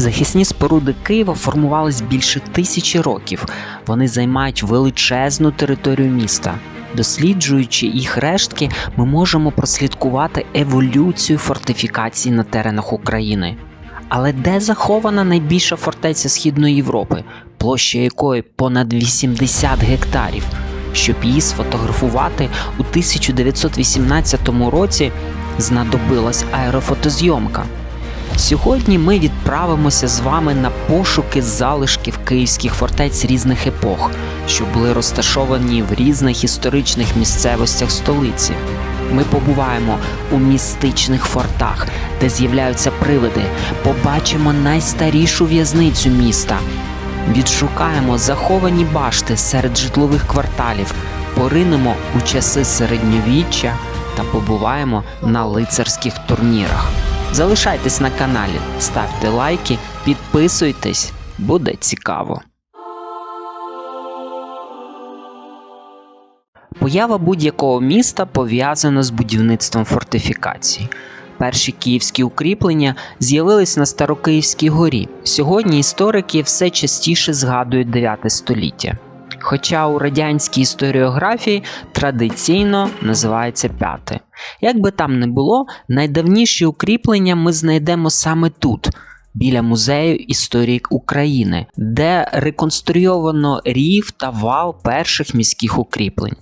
Захисні споруди Києва формувались більше тисячі років. Вони займають величезну територію міста. Досліджуючи їх рештки, ми можемо прослідкувати еволюцію фортифікацій на теренах України. Але де захована найбільша фортеця Східної Європи, площа якої понад 80 гектарів? Щоб її сфотографувати у 1918 році знадобилась аерофотозйомка. Сьогодні ми відправимося з вами на пошуки залишків київських фортець різних епох, що були розташовані в різних історичних місцевостях столиці. Ми побуваємо у містичних фортах, де з'являються привиди, побачимо найстарішу в'язницю міста, відшукаємо заховані башти серед житлових кварталів, поринемо у часи середньовіччя та побуваємо на лицарських турнірах. Залишайтесь на каналі, ставте лайки, підписуйтесь, буде цікаво. Поява будь-якого міста пов'язана з будівництвом фортифікацій. Перші київські укріплення з'явились на Старокиївській горі. Сьогодні історики все частіше згадують 9 століття. Хоча у радянській історіографії традиційно називається п'яте. Як би там не було, найдавніші укріплення ми знайдемо саме тут, біля музею історії України, де реконструйовано рів та вал перших міських укріплень.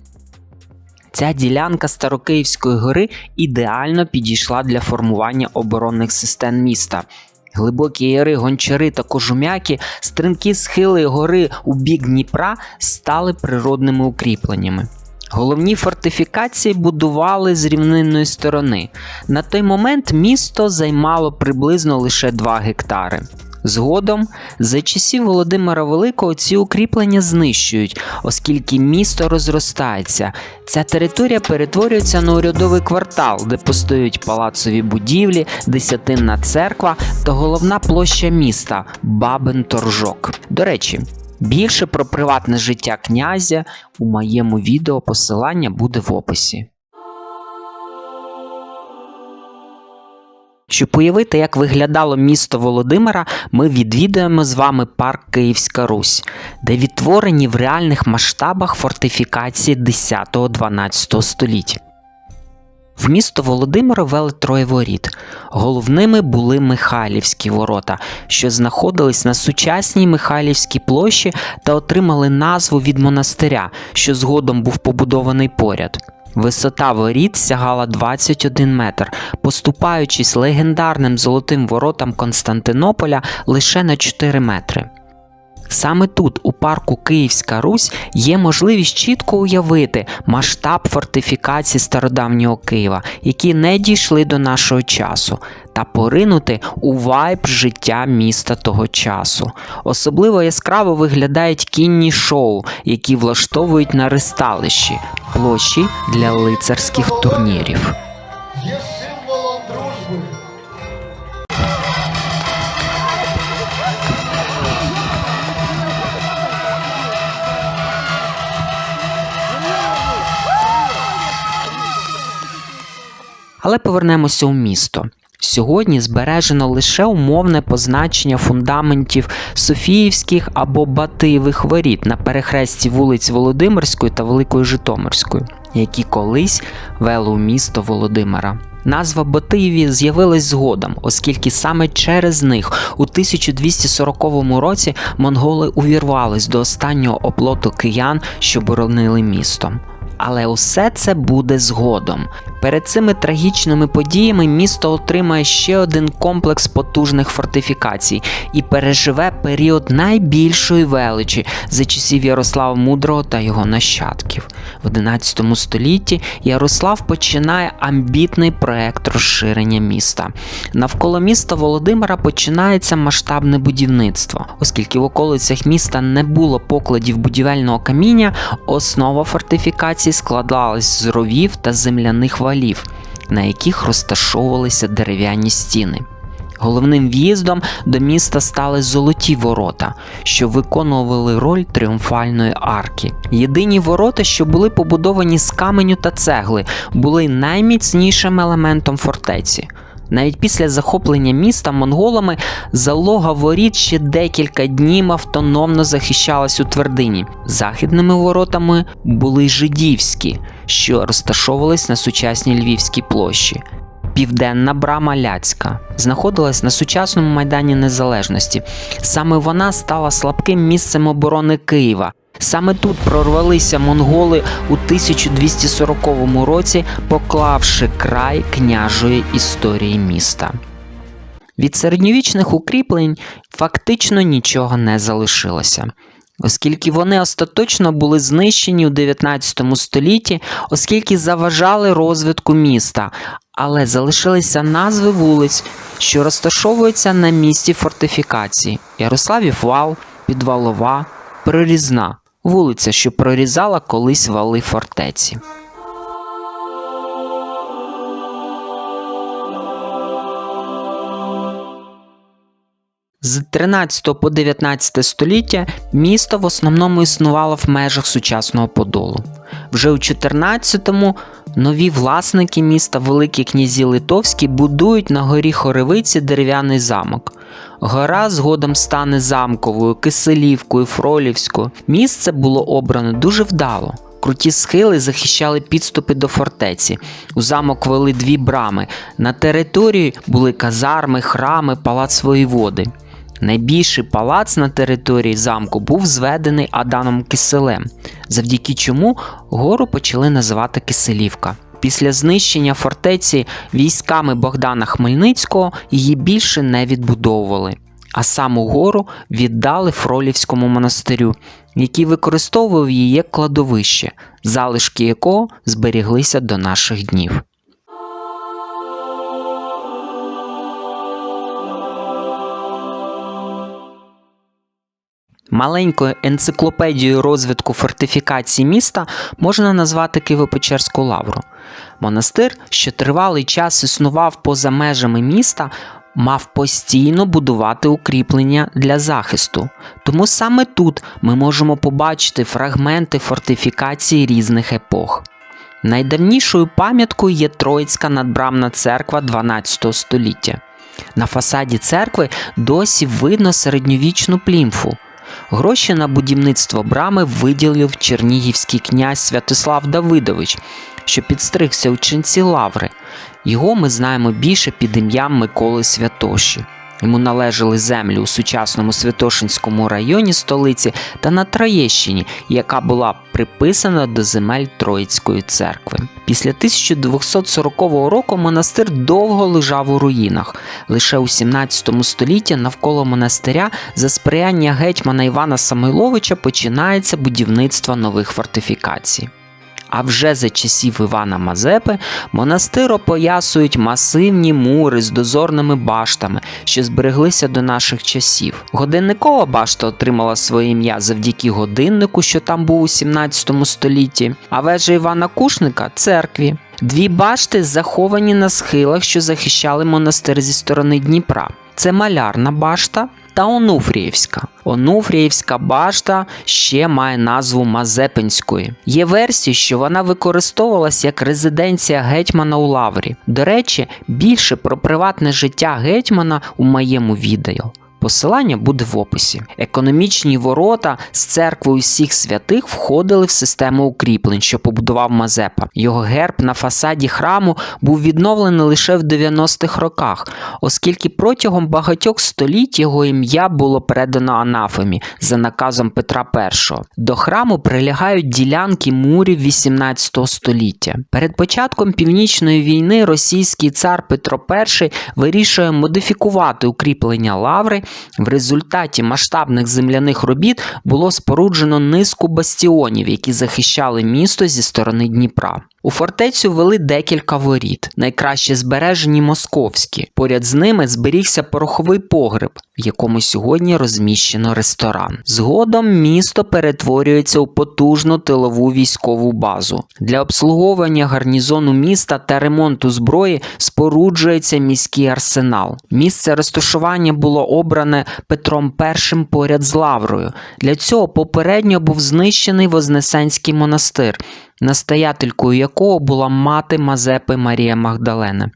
Ця ділянка Старокиївської гори ідеально підійшла для формування оборонних систем міста. Глибокі яри, гончари та кожум'яки, стрімкі схили гори у бік Дніпра стали природними укріпленнями. Головні фортифікації будували з рівнинної сторони. На той момент місто займало приблизно лише 2 гектари. Згодом, за часів Володимира Великого, ці укріплення знищують, оскільки місто розростається. Ця територія перетворюється на урядовий квартал, де постають палацові будівлі, десятинна церква та головна площа міста Бабин Торжок. До речі, більше про приватне життя князя у моєму відео посилання буде в описі. Щоб уявити, як виглядало місто Володимира, ми відвідуємо з вами парк Київська Русь, де відтворені в реальних масштабах фортифікації 10-12 століть. В місто Володимира вели троє воріт. Головними були Михайлівські ворота, що знаходились на сучасній Михайлівській площі та отримали назву від монастиря, що згодом був побудований поряд. Висота воріт сягала 21 метр, поступаючись легендарним золотим воротам Константинополя лише на 4 метри. Саме тут, у парку Київська Русь, є можливість чітко уявити масштаб фортифікацій стародавнього Києва, які не дійшли до нашого часу, та поринути у вайб життя міста того часу. Особливо яскраво виглядають кінні шоу, які влаштовують на ристалищі, площі для лицарських турнірів. Але повернемося у місто. Сьогодні збережено лише умовне позначення фундаментів Софіївських або Батиєвих воріт на перехресті вулиць Володимирської та Великої Житомирської, які колись вели у місто Володимира. Назва Батиєві з'явилась згодом, оскільки саме через них у 1240 році монголи увірвались до останнього оплоту киян, що боронили місто. Але усе це буде згодом. Перед цими трагічними подіями місто отримає ще один комплекс потужних фортифікацій і переживе період найбільшої величі за часів Ярослава Мудрого та його нащадків. В 11 столітті Ярослав починає амбітний проект розширення міста. Навколо міста Володимира починається масштабне будівництво, оскільки в околицях міста не було покладів будівельного каміння, основа фортифікацій складалась з ровів та земляних валів, на яких розташовувалися дерев'яні стіни. Головним в'їздом до міста стали золоті ворота, що виконували роль тріумфальної арки. Єдині ворота, що були побудовані з каменю та цегли, були найміцнішим елементом фортеці. Навіть після захоплення міста монголами залога воріт ще декілька днів автономно захищалась у твердині. Західними воротами були жидівські, що розташовувались на сучасній Львівській площі. Південна брама Ляцька знаходилась на сучасному майдані Незалежності. Саме вона стала слабким місцем оборони Києва. Саме тут прорвалися монголи у 1240 році, поклавши край княжої історії міста. Від середньовічних укріплень фактично нічого не залишилося. Оскільки вони остаточно були знищені у 19 столітті, оскільки заважали розвитку міста, але залишилися назви вулиць, що розташовуються на місці фортифікації: Ярославів вал, Підвалова, Прорізна, вулиця, що прорізала колись вали фортеці. З 13 по 19 століття місто в основному існувало в межах сучасного Подолу. Вже у 14-му нові власники міста, великі князі Литовські, будують на горі Хоревиці дерев'яний замок. Гора згодом стане замковою, Киселівкою, Фролівською. Місце було обрано дуже вдало. Круті схили захищали підступи до фортеці. У замок вели дві брами. На території були казарми, храми, палац воєводи. Найбільший палац на території замку був зведений Адамом Киселем, завдяки чому гору почали називати Киселівка. Після знищення фортеці військами Богдана Хмельницького її більше не відбудовували, а саму гору віддали Фролівському монастирю, який використовував її як кладовище, залишки якого зберіглися до наших днів. Маленькою енциклопедією розвитку фортифікацій міста можна назвати Києво-Печерську лавру. Монастир, що тривалий час існував поза межами міста, мав постійно будувати укріплення для захисту. Тому саме тут ми можемо побачити фрагменти фортифікацій різних епох. Найдавнішою пам'яткою є Троїцька надбрамна церква 12 століття. На фасаді церкви досі видно середньовічну плімфу. Гроші на будівництво брами виділив чернігівський князь Святослав Давидович, що підстригся у чинці лаври. Його ми знаємо більше під ім'ям Миколи Святоші. Йому належали землі у сучасному Святошинському районі столиці та на Троєщині, яка була приписана до земель Троїцької церкви. Після 1240 року монастир довго лежав у руїнах. Лише у 17 столітті навколо монастиря за сприяння гетьмана Івана Самойловича починається будівництво нових фортифікацій. А вже за часів Івана Мазепи монастир опоясують масивні мури з дозорними баштами, що збереглися до наших часів. Годинникова башта отримала своє ім'я завдяки годиннику, що там був у 17 столітті, а вежа Івана Кушника церкві. Дві башти заховані на схилах, що захищали монастир зі сторони Дніпра. Це малярна башта та Онуфріївська. Онуфріївська башта ще має назву Мазепинської. Є версії, що вона використовувалась як резиденція гетьмана у Лаврі. До речі, більше про приватне життя гетьмана у моєму відео. Посилання буде в описі. Економічні ворота з церквою всіх святих входили в систему укріплень, що побудував Мазепа. Його герб на фасаді храму був відновлений лише в 90-х роках, оскільки протягом багатьох століть його ім'я було передано анафемі за наказом Петра І. До храму прилягають ділянки мурів 18 століття. Перед початком північної війни російський цар Петро І вирішує модифікувати укріплення лаври. В результаті масштабних земляних робіт було споруджено низку бастіонів, які захищали місто зі сторони Дніпра. У фортецю вели декілька воріт, найкраще збережені московські. Поряд з ними зберігся пороховий погреб, в якому сьогодні розміщено ресторан. Згодом місто перетворюється у потужну тилову військову базу. Для обслуговування гарнізону міста та ремонту зброї споруджується міський арсенал. Місце розташування було обране Петром І поряд з Лаврою. Для цього попередньо був знищений Вознесенський монастир настоятелькою якого була мати Мазепи Марія Магдалена.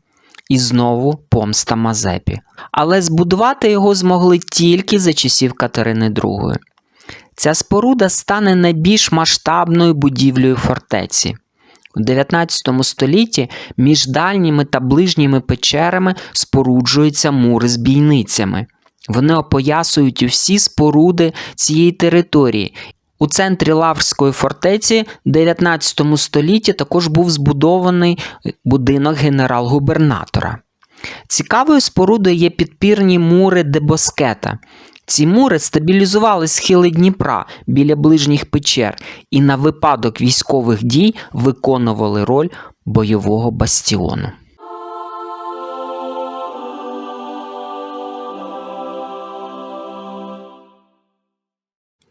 І знову помста Мазепі. Але збудувати його змогли тільки за часів Катерини II. Ця споруда стане найбільш масштабною будівлею фортеці. У 19 столітті між дальніми та ближніми печерами споруджуються мури з бійницями. Вони опоясують усі споруди цієї території. У центрі Лаврської фортеці в 19 столітті також був збудований будинок генерал-губернатора. Цікавою спорудою є підпірні мури Дебоскета. Ці мури стабілізували схили Дніпра біля ближніх печер і на випадок військових дій виконували роль бойового бастіону.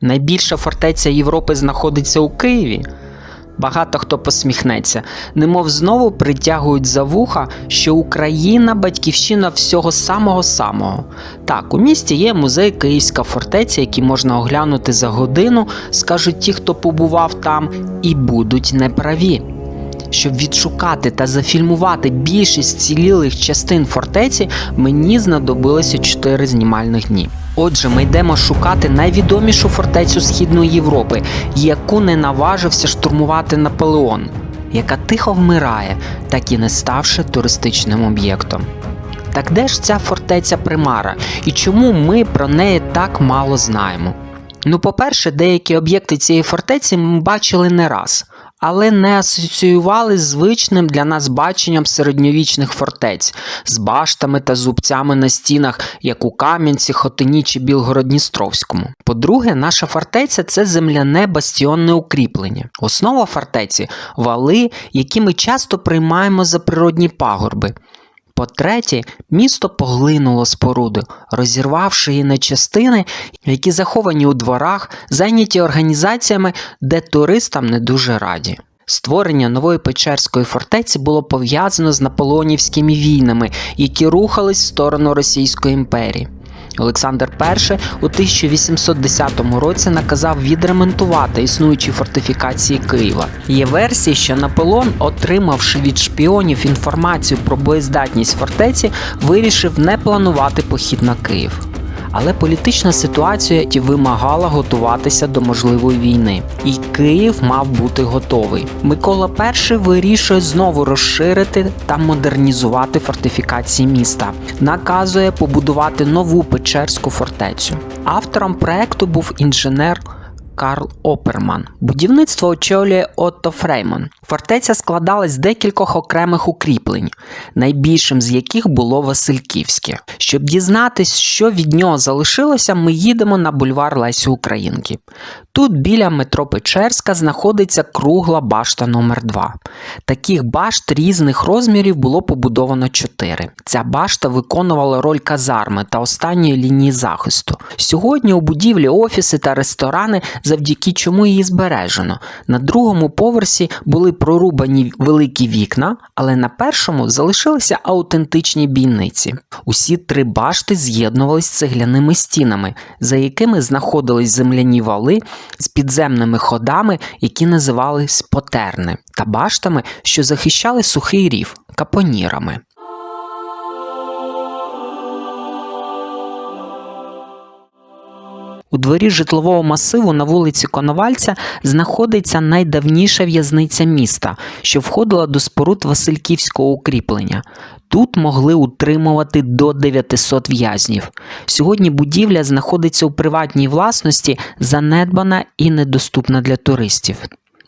Найбільша фортеця Європи знаходиться у Києві. Багато хто посміхнеться, немов знову притягують за вуха, що Україна батьківщина всього самого самого. Так, у місті є музей Київська фортеця, який можна оглянути за годину, скажуть ті, хто побував там, і будуть неправі. Щоб відшукати та зафільмувати більшість цілілих частин фортеці, мені знадобилося 4 знімальних дні. Отже, ми йдемо шукати найвідомішу фортецю Східної Європи, яку не наважився штурмувати Наполеон, яка тихо вмирає, так і не ставши туристичним об'єктом. Так де ж ця фортеця Примара і чому ми про неї так мало знаємо? Ну, по-перше, деякі об'єкти цієї фортеці ми бачили не раз, але не асоціювали з звичним для нас баченням середньовічних фортець з баштами та зубцями на стінах, як у Кам'янці, Хотині чи Білгородністровському. По-друге, наша фортеця це земляне бастіонне укріплення. Основа фортеці вали, які ми часто приймаємо за природні пагорби. По-третє, місто поглинуло споруду, розірвавши її на частини, які заховані у дворах, зайняті організаціями, де туристам не дуже раді. Створення нової Печерської фортеці було пов'язано з наполеонівськими війнами, які рухались в сторону Російської імперії. Олександр І у 1810 році наказав відремонтувати існуючі фортифікації Києва. Є версії, що Наполеон, отримавши від шпіонів інформацію про боєздатність фортеці, вирішив не планувати похід на Київ. Але політична ситуація вимагала готуватися до можливої війни, і Київ мав бути готовий. Микола І вирішує знову розширити та модернізувати фортифікації міста, наказує побудувати нову Печерську фортецю. Автором проекту був інженер. Карл Оперман. Будівництво очолює Отто Фрейман. Фортеця складалась з декількох окремих укріплень, найбільшим з яких було Васильківське. Щоб дізнатись, що від нього залишилося, ми їдемо на бульвар Лесі Українки. Тут біля метро Печерська знаходиться кругла башта номер 2 Таких башт різних розмірів було побудовано чотири. Ця башта виконувала роль казарми та останньої лінії захисту. Сьогодні у будівлі офіси та ресторани, завдяки чому її збережено. На другому поверсі були прорубані великі вікна, але на першому залишилися аутентичні бійниці. Усі три башти з'єднувались цегляними стінами, за якими знаходились земляні вали з підземними ходами, які називались потерни, та баштами, що захищали сухий рів капонірами. У дворі житлового масиву на вулиці Коновальця знаходиться найдавніша в'язниця міста, що входила до споруд Васильківського укріплення. Тут могли утримувати до 900 в'язнів. Сьогодні будівля знаходиться у приватній власності, занедбана і недоступна для туристів.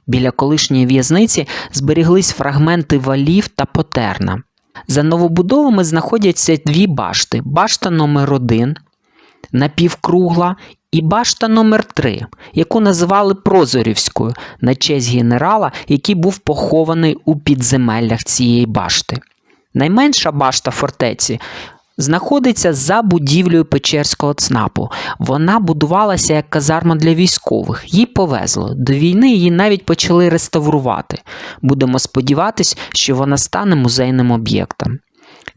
Біля колишньої в'язниці зберіглись фрагменти валів та потерна. За новобудовами знаходяться дві башти: башта номер 1 напівкругла і башта номер 3 яку називали Прозорівською на честь генерала, який був похований у підземеллях цієї башти. Найменша башта фортеці знаходиться за будівлею Печерського ЦНАПу. Вона будувалася як казарма для військових. Їй повезло. До війни її навіть почали реставрувати. Будемо сподіватись, що вона стане музейним об'єктом.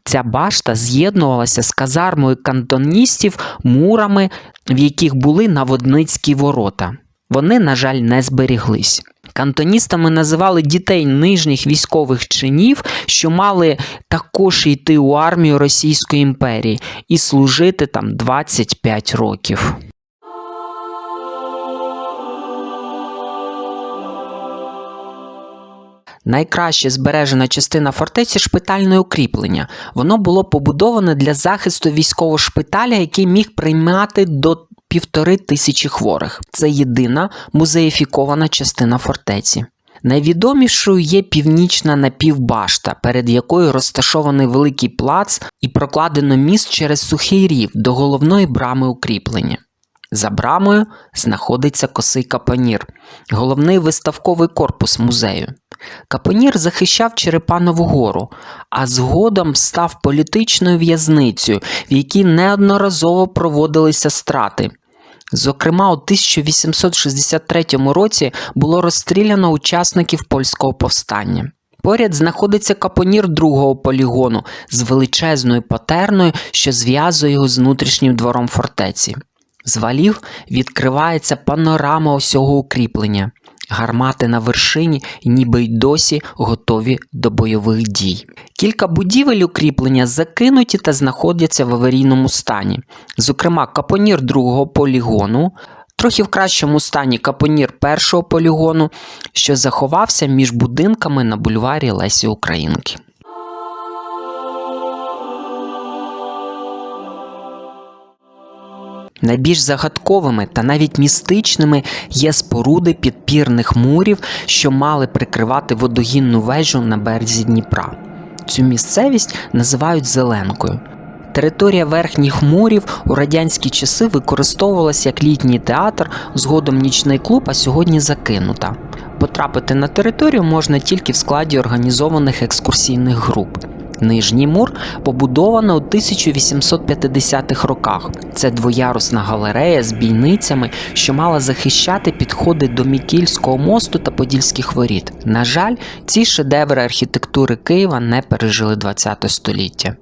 Ця башта з'єднувалася з казармою кантоністів мурами, в яких були наводницькі ворота. Вони, на жаль, не зберіглись. Кантоністами називали дітей нижніх військових чинів, що мали також йти у армію Російської імперії і служити там 25 років. Найкраще збережена частина фортеці шпитальне укріплення. Воно було побудоване для захисту військового шпиталя, який міг приймати до півтори тисячі хворих. Це єдина музеїфікована частина фортеці. Найвідомішою є північна напівбашта, перед якою розташований великий плац і прокладено міст через сухий рів до головної брами укріплення. За брамою знаходиться косий капонір, головний виставковий корпус музею. Капонір захищав Черепанову гору, а згодом став політичною в'язницею, в якій неодноразово проводилися страти. Зокрема, у 1863 році було розстріляно учасників польського повстання. Поряд знаходиться капонір другого полігону з величезною патерною, що зв'язує його з внутрішнім двором фортеці. З валів відкривається панорама усього укріплення. Гармати на вершині ніби й досі готові до бойових дій. Кілька будівель укріплення закинуті та знаходяться в аварійному стані. Зокрема, капонір другого полігону, трохи в кращому стані капонір першого полігону, що заховався між будинками на бульварі Лесі Українки. Найбільш загадковими та навіть містичними є споруди підпірних мурів, що мали прикривати водогінну вежу на березі Дніпра. Цю місцевість називають Зеленкою. Територія верхніх мурів у радянські часи використовувалася як літній театр, згодом нічний клуб, а сьогодні закинута. Потрапити на територію можна тільки в складі організованих екскурсійних груп. Нижній мур побудовано у 1850-х роках. Це двоярусна галерея з бійницями, що мала захищати підходи до Мікільського мосту та Подільських воріт. На жаль, ці шедеври архітектури Києва не пережили ХХ століття.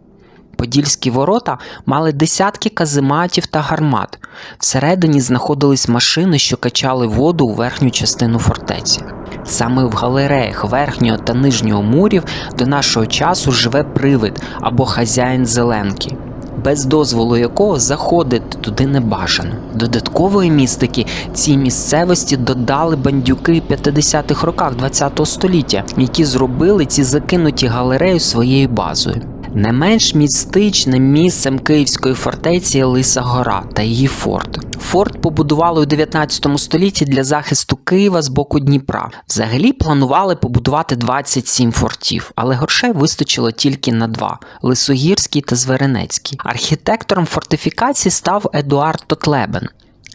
Подільські ворота мали десятки казематів та гармат. Всередині знаходились машини, що качали воду у верхню частину фортеці. Саме в галереях верхнього та нижнього мурів до нашого часу живе привид або хазяїн зеленки, без дозволу якого заходити туди не бажано. Додаткової містики цій місцевості додали бандюки в 50-х роках ХХ століття, які зробили ці закинуті галереї своєю базою. Не менш містичним місцем Київської фортеці Лиса Гора та її форт. Форт побудували у 19 столітті для захисту Києва з боку Дніпра. Взагалі планували побудувати 27 фортів, але грошей вистачило тільки на два Лисогірський та Зверенецький. Архітектором фортифікації став Едуард Тотлебен.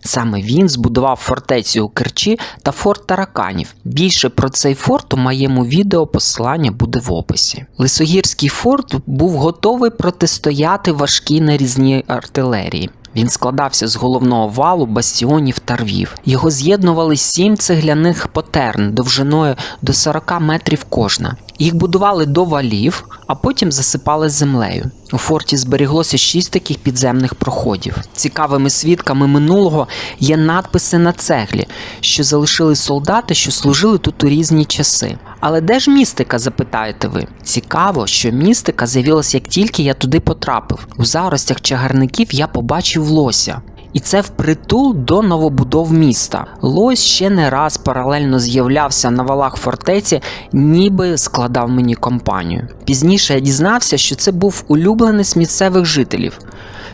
Саме він збудував фортецю у Керчі та форт Тараканів. Більше про цей форт у моєму відео посилання буде в описі. Лисогірський форт був готовий протистояти важкій нарізній артилерії. Він складався з головного валу, бастіонів та рвів. Його з'єднували сім цегляних потерн довжиною до 40 метрів кожна. Їх будували до валів, а потім засипали землею. У форті зберіглося шість таких підземних проходів. Цікавими свідками минулого є надписи на цеглі, що залишили солдати, що служили тут у різні часи. Але де ж містика, запитаєте ви? Цікаво, що містика з'явилася як тільки я туди потрапив. У заростях чагарників я побачив лося. І це впритул до новобудов міста. Лось ще не раз паралельно з'являвся на валах фортеці, ніби складав мені компанію. Пізніше я дізнався, що це був улюбленець місцевих жителів,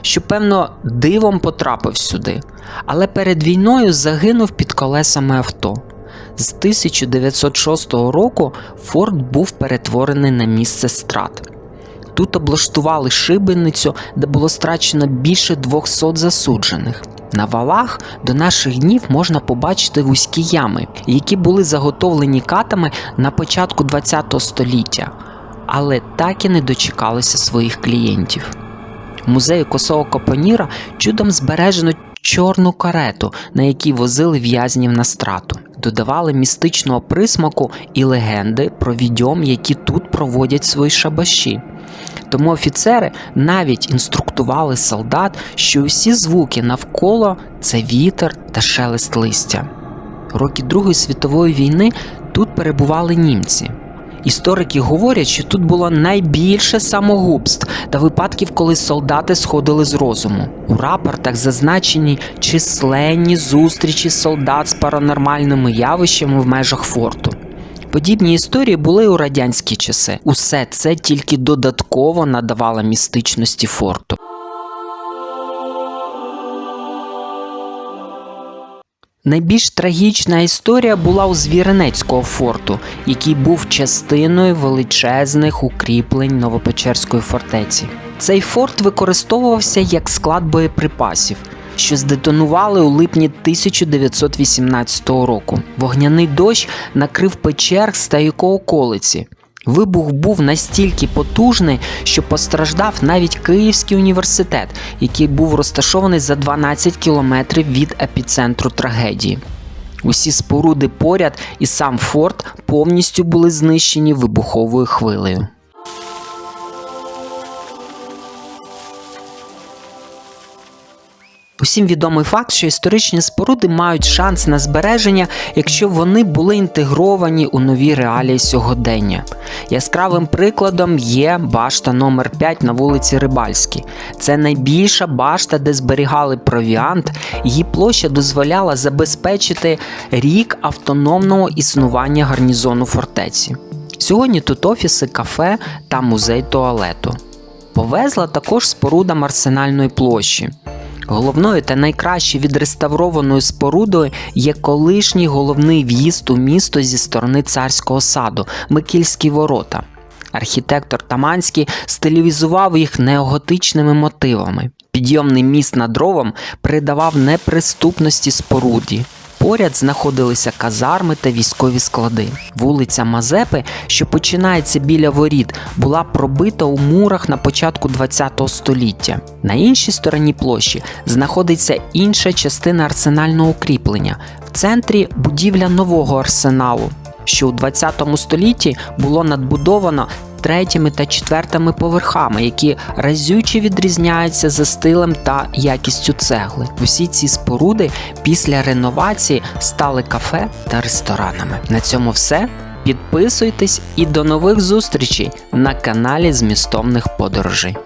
що, певно, дивом потрапив сюди, але перед війною загинув під колесами авто. З 1906 року форт був перетворений на місце страт. Тут облаштували шибеницю, де було страчено більше 200 засуджених. На валах до наших днів можна побачити вузькі ями, які були заготовлені катами на початку ХХ століття, але так і не дочекалися своїх клієнтів. В музеї косого капоніра чудом збережено чорну карету, на якій возили в'язнів на страту. Додавали містичного присмаку і легенди про відьом, які тут проводять свої шабаші. Тому офіцери навіть інструктували солдат, що усі звуки навколо це вітер та шелест листя. Роки Другої світової війни тут перебували німці. Історики говорять, що тут було найбільше самогубств та випадків, коли солдати сходили з розуму. У рапортах зазначені численні зустрічі солдат з паранормальними явищами в межах форту. Подібні історії були у радянські часи. Усе це тільки додатково надавало містичності форту. Найбільш трагічна історія була у Звіринецького форту, який був частиною величезних укріплень Новопечерської фортеці. Цей форт використовувався як склад боєприпасів, що здетонували у липні 1918 року. Вогняний дощ накрив Печерг та околиці. Вибух був настільки потужний, що постраждав навіть Київський університет, який був розташований за 12 кілометрів від епіцентру трагедії. Усі споруди поряд і сам форт повністю були знищені вибуховою хвилею. Усім відомий факт, що історичні споруди мають шанс на збереження, якщо вони були інтегровані у нові реалії сьогодення. Яскравим прикладом є башта номер 5 на вулиці Рибальській. Це найбільша башта, де зберігали провіант. Її площа дозволяла забезпечити рік автономного існування гарнізону фортеці. Сьогодні тут офіси, кафе та музей туалету. Повезла також споруда Арсенальної площі. Головною та найкраще відреставрованою спорудою є колишній головний в'їзд у місто зі сторони царського саду Микільські ворота. Архітектор Таманський стилізував їх неоготичними мотивами. Підйомний міст над ровом придавав неприступності споруді. Поряд знаходилися казарми та військові склади. Вулиця Мазепи, що починається біля воріт, була пробита у мурах на початку ХХ століття. На іншій стороні площі знаходиться інша частина арсенального укріплення. В центрі будівля нового арсеналу, що у ХХ столітті було надбудовано третіми та четвертими поверхами, які разюче відрізняються за стилем та якістю цегли. Усі ці споруди після реновації стали кафе та ресторанами. На цьому все. Підписуйтесь і до нових зустрічей на каналі змістовних подорожей.